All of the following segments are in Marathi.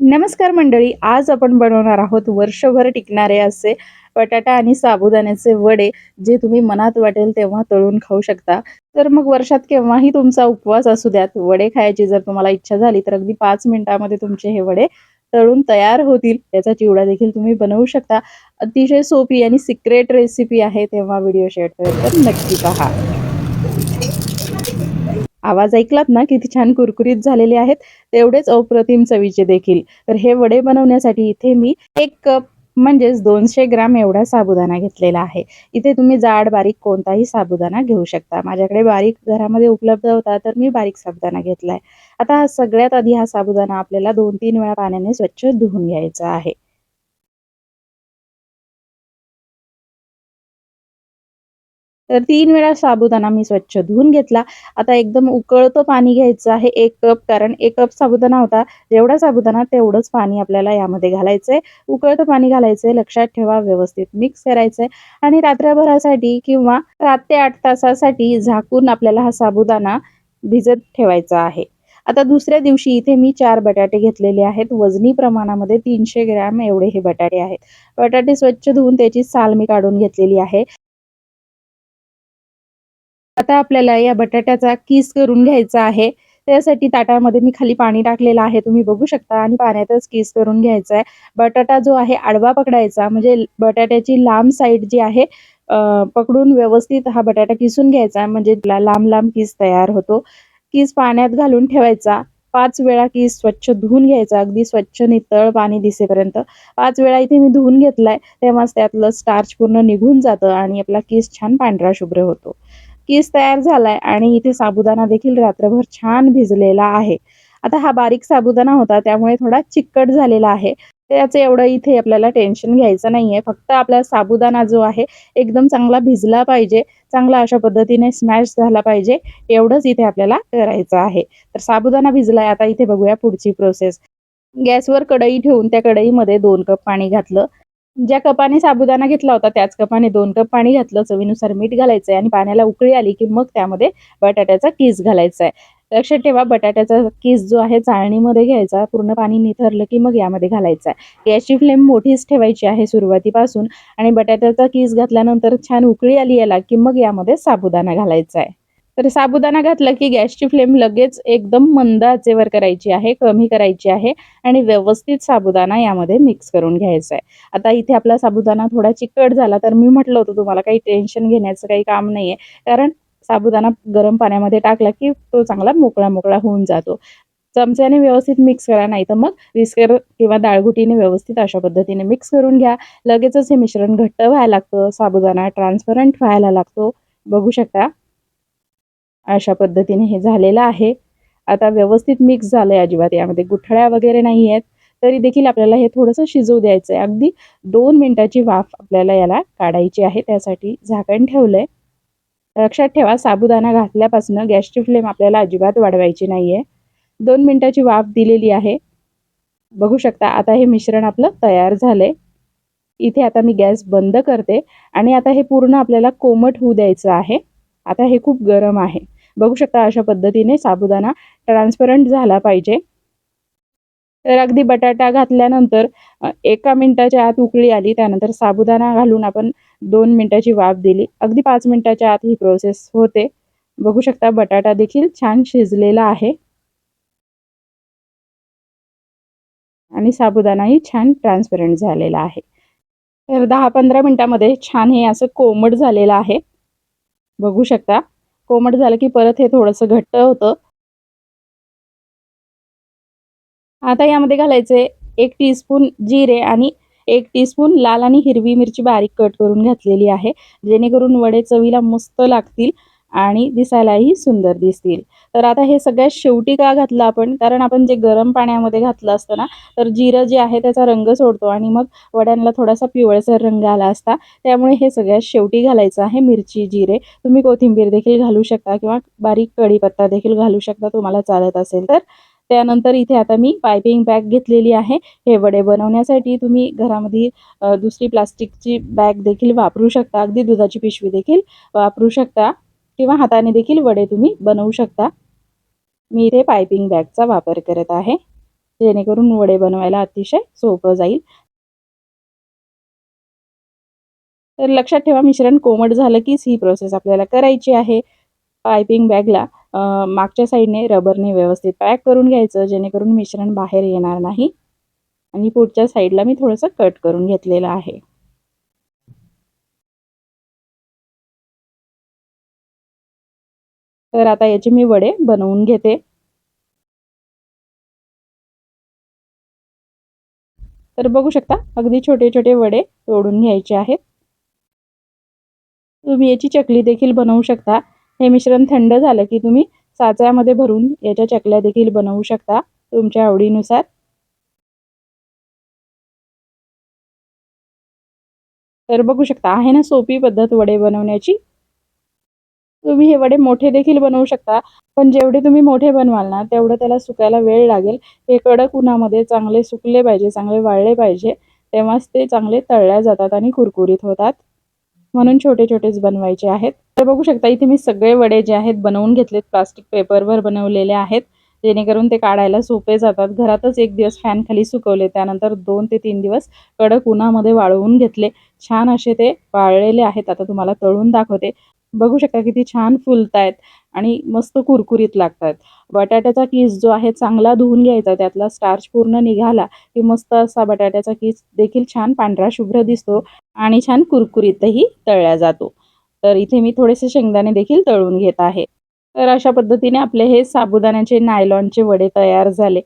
नमस्कार मंडळी आज आपण बनवणार आहोत वर्षभर टिकणारे असे बटाटा आणि साबुदाण्याचे वडे जे तुम्ही मनात वाटेल तेव्हा तळून खाऊ शकता. तर मग वर्षात केव्हाही तुमचा उपवास असू द्यात वडे खायची जर तुम्हाला इच्छा झाली तर अगदी पाच मिनिटामध्ये तुमचे हे वडे तळून तयार होतील. त्याचा चिवडा देखील तुम्ही बनवू शकता. अतिशय सोपी आणि सिक्रेट रेसिपी आहे तेव्हा व्हिडिओ शेअर नक्की पहा. आवाज ऐकलात ना किती छान कुरकुरीत झालेले आहेत. तेवढेच अप्रतिम चवीचे देखील. तर हे वडे बनवण्यासाठी इथे मी एक कप म्हणजेच दोनशे ग्राम एवढा साबुदाणा घेतलेला आहे. इथे तुम्ही जाड बारीक कोणताही साबुदाणा घेऊ शकता. माझ्याकडे बारीक घरामध्ये उपलब्ध होता तर मी बारीक साबुदाणा घेतलाय. आता सगळ्यात आधी हा साबुदाणा आपल्याला दोन तीन वेळा पाण्याने स्वच्छ धुवून घ्यायचा आहे. तर तीन वेळा साबुदाणा मी स्वच्छ धुवून घेतला. आता एकदम उकळतं पाणी घ्यायचं आहे एक कप कारण एक कप साबुदाणा होता. जेवढा साबुदाणा तेवढंच पाणी आपल्याला यामध्ये घालायचंय. उकळतं पाणी घालायचंय लक्षात ठेवा व्यवस्थित मिक्स करायचंय. आणि रात्रभरासाठी किंवा सात ते आठ तासासाठी झाकून आपल्याला हा साबुदाणा भिजत ठेवायचा आहे. आता दुसऱ्या दिवशी इथे मी चार बटाटे घेतलेले आहेत. वजनी प्रमाणामध्ये तीनशे ग्रॅम एवढे हे बटाटे आहेत. बटाटे स्वच्छ धुवून त्याची साल मी काढून घेतलेली आहे. आता आपल्याला या बटाट्याचा किस करून घ्यायचा आहे. त्यासाठी ताटामध्ये मी खाली पाणी टाकलेलं आहे. तुम्ही बघू शकता आणि पाण्यातच किस करून घ्यायचा आहे. बटाटा जो आहे आडवा पकडायचा. म्हणजे बटाट्याची लांब साईड जी आहे पकडून व्यवस्थित हा बटाटा किसून घ्यायचा. म्हणजे लांब लांब किस तयार होतो. किस पाण्यात घालून ठेवायचा. पाच वेळा किस स्वच्छ धुवून घ्यायचा. अगदी स्वच्छ नितळ पाणी दिसेपर्यंत. पाच वेळा इथे मी धुवून घेतलाय. तेव्हाच त्यातलं स्टार्च पूर्ण निघून जातं आणि आपला किस छान पांढरा शुभ्र होतो. कीस तयार झालाय आणि इथे साबुदाणा देखील रात्रभर छान भिजलेला आहे. आता हा बारीक साबुदाणा होता त्यामुळे थोडा चिकट झालेला आहे. त्याचं एवढं इथे आपल्याला टेन्शन घ्यायचं नाहीये. फक्त आपला साबुदाणा जो आहे एकदम चांगला भिजला पाहिजे चांगला अशा पद्धतीने स्मॅश झाला पाहिजे एवढंच इथे आपल्याला करायचं आहे. तर साबुदाणा भिजलाय आता इथे बघूया पुढची प्रोसेस. गॅसवर कढई ठेवून त्या कढईमध्ये दोन कप पाणी घातलं. ज्या कपाने साबुदाणा घेतला होता त्याच कपाने दोन कप पाणी घातलं. चवीनुसार मीठ घालायचंय आणि पाण्याला उकळी आली की मग त्यामध्ये बटाट्याचा किस घालायचा आहे लक्षात ठेवा बटाट्याचा किस जो आहे चाळणीमध्ये घ्यायचा पूर्ण पाणी निथरलं की मग यामध्ये घालायचा आहे याची फ्लेम मोठीच ठेवायची आहे सुरुवातीपासून आणि बटाट्याचा किस घातल्यानंतर छान उकळी आली याला की मग यामध्ये साबुदाणा घालायचा आहे तर साबुदाणा घातला की गॅसची फ्लेम लगेच एकदम मंद आचेवर करायची आहे कमी करायची आहे आणि व्यवस्थित साबुदाणा यामध्ये मिक्स करून घ्यायचा आहे. आता इथे आपला साबुदाणा थोडा चिकट झाला तर मी म्हटलं होतं तुम्हाला काही टेन्शन घेण्याचं काही काम नाही आहे कारण साबुदाणा गरम पाण्यामध्ये टाकला की तो चांगला मोकळा मोकळा होऊन जातो. चमच्याने व्यवस्थित मिक्स करा नाही तर मग विस्कर किंवा डाळगुटीने व्यवस्थित अशा पद्धतीने मिक्स करून घ्या. लगेचच हे मिश्रण घट्ट व्हायला लागतं साबुदाणा ट्रान्सपरंट व्हायला लागतो. बघू शकता. अशा पद्धतीने हे झालेलं आहे. आता व्यवस्थित मिक्स झालं आहे अजिबात. यामध्ये गुठळ्या वगैरे नाही आहेत. तरी देखील आपल्याला हे थोडंसं शिजवू द्यायचं आहे अगदी दोन मिनटाची वाफ आपल्याला याला काढायची आहे. त्यासाठी झाकण ठेवलंय. लक्षात ठेवा साबुदाणा घातल्यापासून गॅसची फ्लेम आपल्याला अजिबात वाढवायची नाही आहे दोन मिनटाची वाफ दिलेली आहे. बघू शकता आता हे मिश्रण आपलं तयार झालंय. इथे आता मी गॅस बंद करते आणि आता हे पूर्ण आपल्याला कोमट होऊ द्यायचं आहे. आता हे खूप गरम आहे. बघू शकता अशा पद्धतीने साबुदाणा ट्रान्सपरंट झाला पाहिजे. तर अगदी बटाटा घातल्यानंतर एका मिनिटाच्या आत उकळी आली त्यानंतर साबुदाणा घालून आपण दोन मिनिटाची वाफ दिली. अगदी पाच मिनिटाच्या आत ही प्रोसेस होते. बघू शकता बटाटा देखील छान शिजलेला आहे. आणि साबुदाणाही छान ट्रान्सपरंट झालेला आहे. तर दहा पंधरा मिनिटामध्ये छान हे असं कोमट झालेलं आहे. बघू शकता. कोमट झालं की परत हे थोडंसं घट्ट होतं. आता यामध्ये घालायचे एक टीस्पून जिरे आणि एक टीस्पून लाल आणि हिरवी मिरची बारीक कट करून घातलेली आहे. जेणेकरून वडे चवीला मस्त लागतील. आणि दिसायलाही सुंदर दिसतील. तर आता हे सगळ्यात शेवटी का घातलं आपण? कारण आपण जे गरम पाण्यामध्ये घातलं असतं ना तर जिरं जे आहे त्याचा रंग सोडतो आणि मग वड्यांना थोडासा पिवळसर रंग आला असता. त्यामुळे हे सगळ्यात शेवटी घालायचं आहे मिरची जिरे. तुम्ही कोथिंबीर देखील घालू शकता किंवा बारीक कढीपत्ता देखील घालू शकता तुम्हाला चालत असेल तर. त्यानंतर इथे आता मी पायपिंग बॅग घेतलेली आहे. हे वडे बनवण्यासाठी तुम्ही घरामध्ये दुसरी प्लास्टिकची बॅग देखील वापरू शकता. अगदी दुधाची पिशवी देखील वापरू शकता. किंवा हाताने देखील वडे तुम्ही बनवू शकता. मी इथे पायपिंग बॅगचा वापर करत आहे जेणेकरून वडे बनवायला अतिशय सोपं जाईल. तर लक्षात ठेवा मिश्रण कोमट झालं कीच ही प्रोसेस आपल्याला करायची आहे. पायपिंग बॅगला मागच्या साईडने रबरने व्यवस्थित पॅक करून घ्यायचं जेणेकरून मिश्रण बाहेर येणार नाही. आणि पुढच्या साईडला मी थोडंसं कट करून घेतलेलं आहे. तर आता याचे मी वडे बनवून घेते. तर बघू शकता अगदी छोटे छोटे वडे तोडून घ्यायचे आहेत. तुम्ही याची चकली देखील बनवू शकता. हे मिश्रण थंड झालं की तुम्ही साच्यामध्ये भरून याच्या चकल्या देखील बनवू शकता तुमच्या आवडीनुसार. तर बघू शकता आहे ना सोपी पद्धत वडे बनवण्याची? तुम्ही हे वडे मोठे देखील बनवू शकता पण जेवढे तुम्ही मोठे बनवाल ना तेवढं त्याला सुकायला वेळ लागेल. हे कडक उन्हामध्ये चांगले सुकले पाहिजे चांगले वाळले पाहिजे तेव्हाच ते चांगले तळल्या जातात आणि कुरकुरीत होतात. म्हणून छोटे छोटेच बनवायचे आहेत. तर बघू शकता इथे मी सगळे वडे जे आहेत बनवून घेतलेत प्लास्टिक पेपरवर बनवलेले आहेत जेणेकरून ते काढायला सोपे जातात. घरातच एक दिवस फॅन खाली सुकवले त्यानंतर दोन ते तीन दिवस कडक उन्हामध्ये वाळवून घेतले. छान असे ते वाळलेले आहेत. आता तुम्हाला तळून दाखवते. बघू शकता किती छान फुलत आहेत आणि मस्त कुरकुरीत लागतात. बटाट्याचा किस जो आहे चांगला धुवून घ्यायचा त्यातला स्टार्च पूर्ण निघाला की मस्त असा बटाट्याचा किस देखील छान पांढरा शुभ्र दिसतो आणि छान कुरकुरीतही तळला जातो. तर इथे मी थोडेसे शेंगदाणे देखील तळून घेत आहे. तर अशा पद्धतीने आपले हे साबुदाण्याचे नायलॉनचे वडे तयार झाले.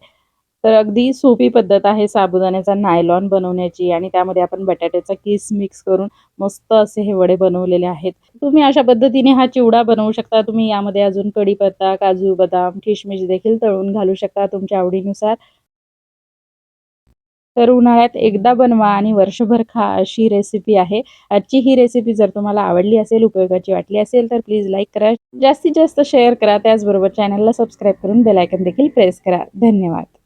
तर अगदी सोपी पद्धत आहे साबुदाण्याचा नायलॉन बनवण्याची आणि त्यामध्ये आपण बटाट्याचा किस मिक्स करून मस्त असे हे वडे बनवलेले आहेत. तुम्ही अशा पद्धतीने हा चिवडा बनवू शकता. तुम्ही यामध्ये अजून कढीपत्ता काजू बदाम किशमिश देखील तळून घालू शकता तुमच्या आवडीनुसार. तर उन्हाळ्यात एकदा बनवा आणि वर्षभर खा अशी रेसिपी आहे. आजची ही रेसिपी जर तुम्हाला आवडली असेल उपयोगाची वाटली असेल तर प्लीज लाईक करा. जास्तीत जास्त शेअर करा. त्याचबरोबर चॅनलला सबस्क्राईब करून बेलायकन देखील प्रेस करा. धन्यवाद.